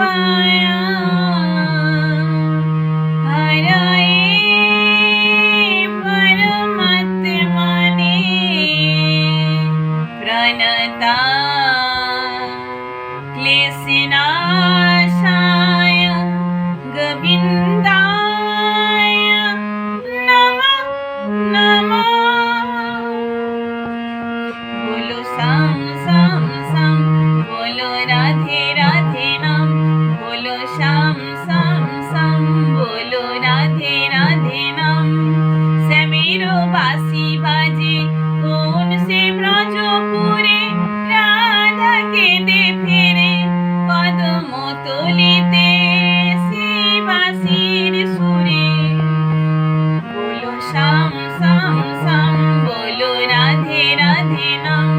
my eyes. Ram সাম বলো রাধে রাধে নাম।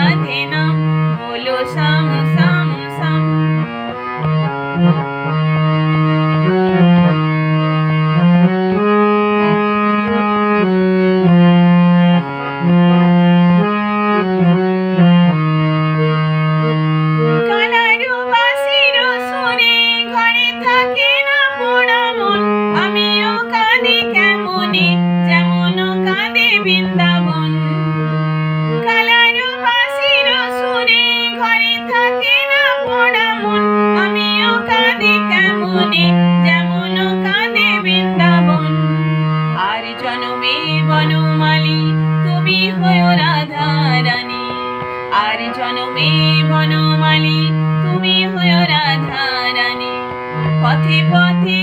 Valentino. মনে, যেমন কানে বৃন্দাবন। আর জনমে বনমালী, তুমি হয়ে রাধা রানী আর জনমে বনমালী, তুমি হয়ে রাধা রানী পথে পথে